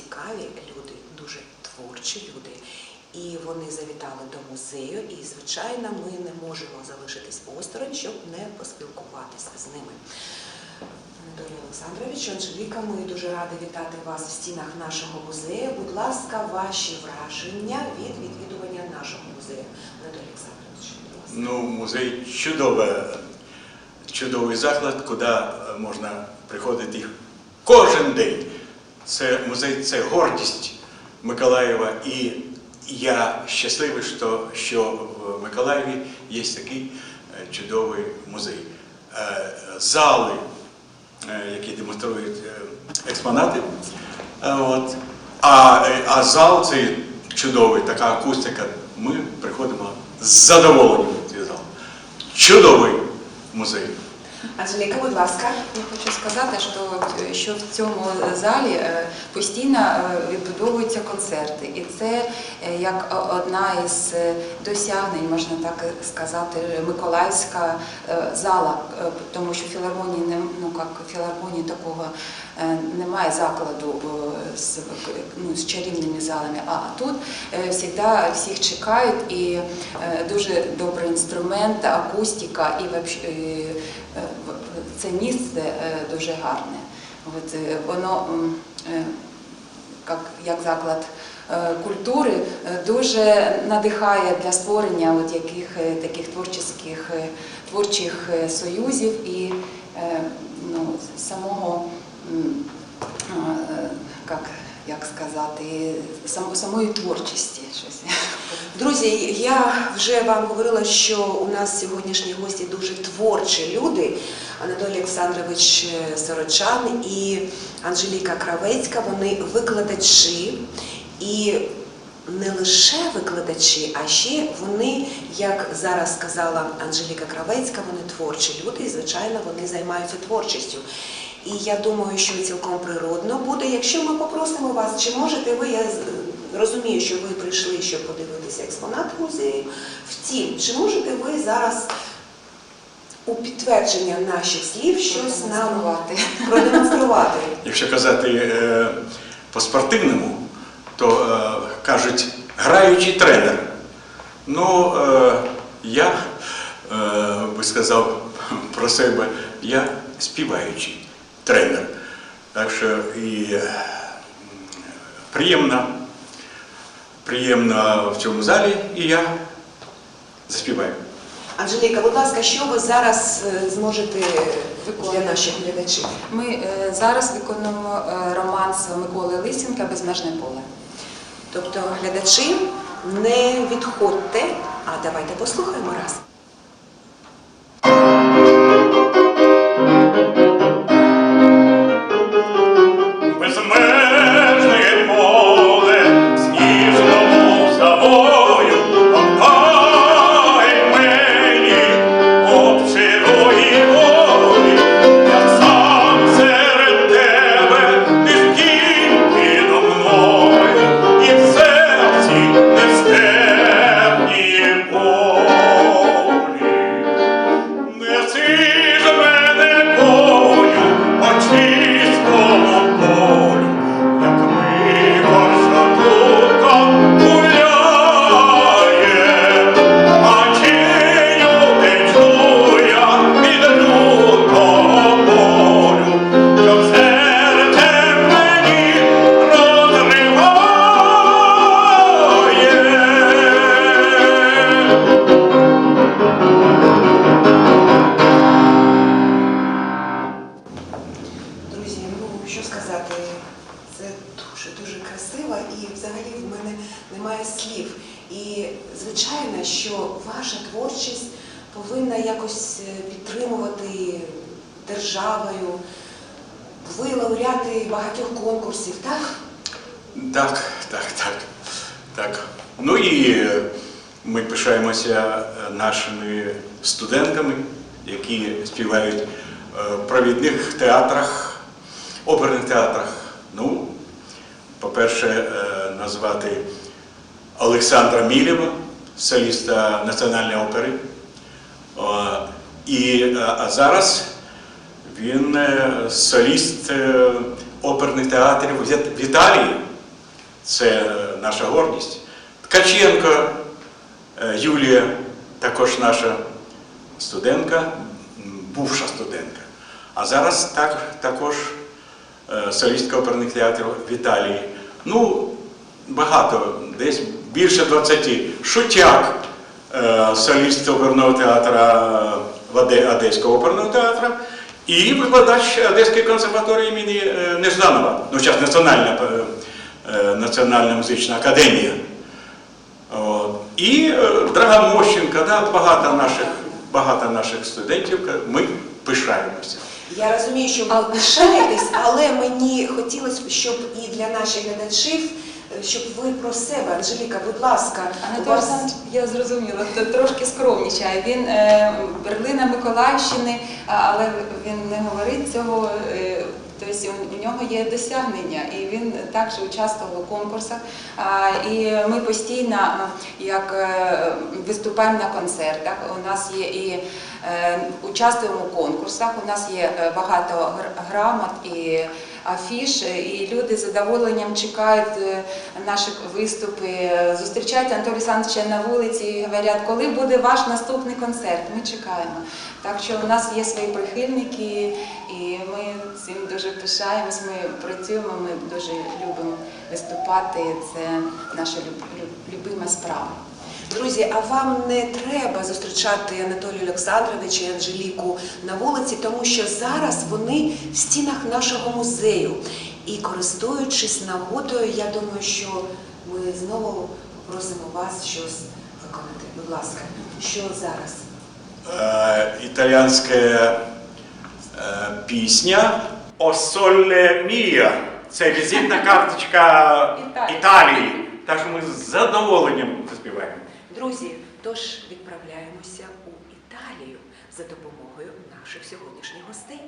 цікаві люди, дуже творчі люди. І вони завітали до музею, і, звичайно, ми не можемо залишитись осторонь, щоб не поспілкуватися з ними. Анатолій Олександрович, Анжеліка, ми дуже раді вітати вас в стінах нашого музею. Будь ласка, ваші враження від відвідування нашого музею. Анатолій Олександрович, будь ласка. Ну, музей чудове, чудовий заклад, куди можна приходити кожен день. Це музей це гордість Миколаєва. І я щасливий, що, що в Миколаєві є такий е, чудовий музей. Е, Зали, е, які демонструють експонати. От. А, а зал цей чудовий, така акустика. Ми приходимо з задоволенням в цей зал. Чудовий музей. Анжеліка, будь ласка. Я хочу сказати, що, що в цьому залі е, постійно е, відбудовуються концерти, і це е, як одна із е, досягнень, можна так сказати, Миколаївська е, зала, е, тому що філармонії не ну як філармонії такого е, немає закладу е, з, ну, з чарівними залами. А тут завжди всіх чекають і е, дуже добрий інструмент, акустика і це місце е, дуже гарне. От, е, воно е, як, як заклад культури дуже надихає для створення от яких, таких творчих, творчих союзів і ну, самого як, як сказати, сам, самої творчості. Щось. Друзі, я вже вам говорила, що у нас сьогоднішні гості дуже творчі люди. Анатолій Олександрович е, Сорочан і Анжеліка Кравецька. Вони викладачі і не лише викладачі, а ще вони, як зараз сказала Анжеліка Кравецька, вони творчі люди, і звичайно вони займаються творчістю. І я думаю, що цілком природно буде, якщо ми попросимо вас, чи можете ви, я розумію, що ви прийшли, щоб подивитися експонати музею. Втім, чи можете ви зараз у підтвердження наших слів щось нам Продемонструвати. Якщо казати е, по-спортивному, то е, кажуть граючий тренер. Ну, е, я би сказав про себе, я співаючий тренер. Так що і приємно, приємно в цьому залі, і я заспіваю. Анжеліка, будь ласка, що ви зараз е, зможете для наших глядачів? Ми е, зараз виконуємо е, романс Миколи Лисенка Безмежне поле. Тобто, глядачі, не відходьте, а давайте послухаємо раз. Дуже і взагалі в мене немає слів. І звичайно, що ваша творчість повинна якось е, підтримувати державою. Ви лауреати багатьох конкурсів, так? Так, так, так, так. Ну і е, ми пишаємося е, нашими студентами, які співають в провідних театрах, оперних театрах. Ну, по-перше, е, назвати Олександра Мілєва, соліста Національної опери. І, е, а зараз він е, соліст оперних театрів в Італії. Це наша гордість. Ткаченко Юлія, також наша студентка, бувша студентка. А зараз так, також солістка оперних театрів в Італії. Ну, багато, десь більше 20. Шутяк, е, соліст оперного театру Оде- Одеського оперного театру. І викладач Одеської консерваторії імені е, Нежданова, ну, зараз Національна, е, е, Національна музична академія. От. І е, Драга Мощенка, да, багато, наших, багато наших студентів, ми пишаємося. Я розумію, що ви лишаєтесь, але мені хотілося б, щоб і для наших глядачів, е, щоб ви про себе, Анжеліка, будь ласка, Анатолій вас Олександрович, я зрозуміла, то трошки скромнічає. Він е, Берлина Миколаївщини, але він не говорить цього. Е, Тобто у- нього є досягнення, і він також участвував у конкурсах. І ми постійно як е, виступаємо на концертах. У нас є і е, участвуємо у конкурсах. У нас є е, багато гр- грамот і афіш, і люди з задоволенням чекають е, наші виступи, зустрічають Анатолія Олександровича на вулиці і говорять, коли буде ваш наступний концерт. Ми чекаємо. Так що у нас є свої прихильники, і ми цим дуже пишаємось. Ми працюємо, ми дуже любимо виступати. Це наша люб- люб- любима справа. Друзі, а вам не треба зустрічати Анатолія Олександровича і Анжеліку на вулиці, тому що зараз вони в стінах нашого музею. І користуючись нагодою, я думаю, що ми знову попросимо вас щось виконати. Будь ласка, що зараз? Е, італійська е, пісня «О соле мія». Це візитна карточка Італії. Так що ми з задоволенням заспіваємо. Друзі, тож відправляємося у Італію за допомогою наших сьогоднішніх гостей.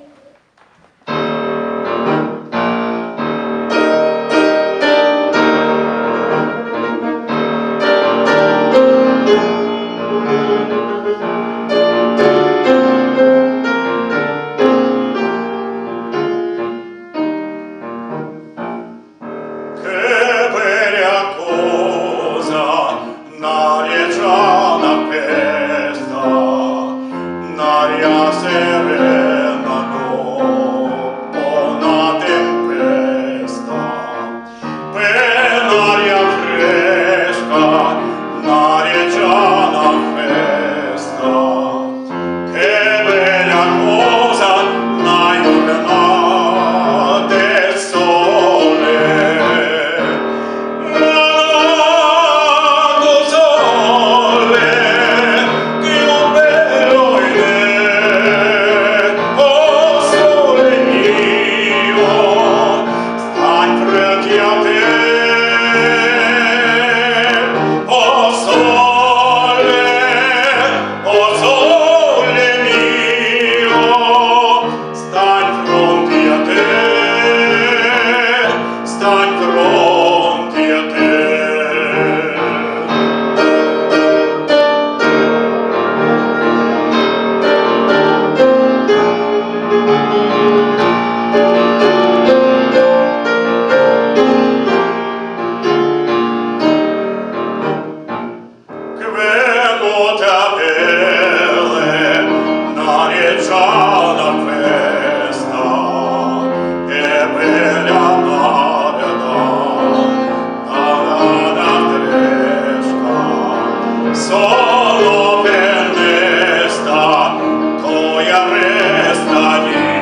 Jerusalem.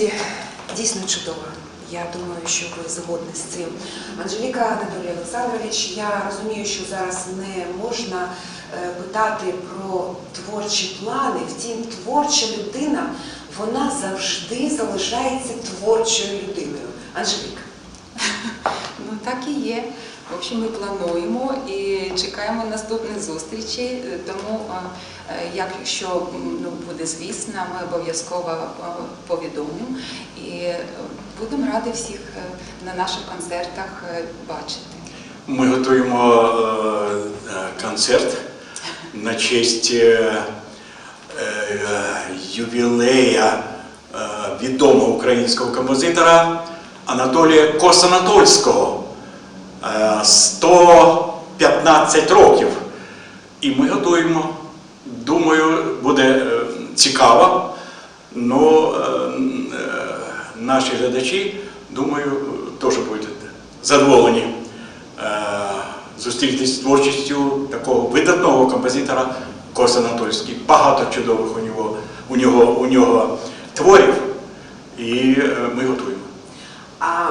друзі, дійсно чудово. Я думаю, що ви згодні з цим. Анжеліка Анатолій Олександрович, я розумію, що зараз не можна е, питати про творчі плани. Втім, творча людина вона завжди залишається творчою людиною. Анжеліка. Так і є. В общем, ми плануємо і чекаємо наступних зустрічей. Тому, е, е, якщо ну, буде звісно, ми обов'язково е, повідомимо і будемо раді всіх на наших концертах бачити. Ми готуємо концерт на честь ювілея відомого українського композитора Анатолія Косанатольського. Е, 115 років. І ми готуємо. Думаю, буде е, цікаво. Ну, е, е, наші глядачі, думаю, теж будуть задоволені е, зустрітися з творчістю такого видатного композитора Кос Анатольський. Багато чудових у нього, у нього, у нього творів, і е, ми готуємо.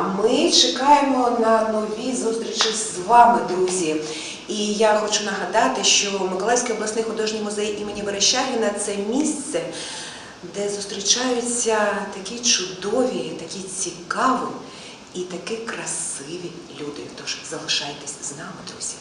Ми чекаємо на нові зустрічі з вами, друзі. І я хочу нагадати, що Миколаївський обласний художній музей імені Верещагіна це місце, де зустрічаються такі чудові, такі цікаві і такі красиві люди. Тож залишайтесь з нами, друзі.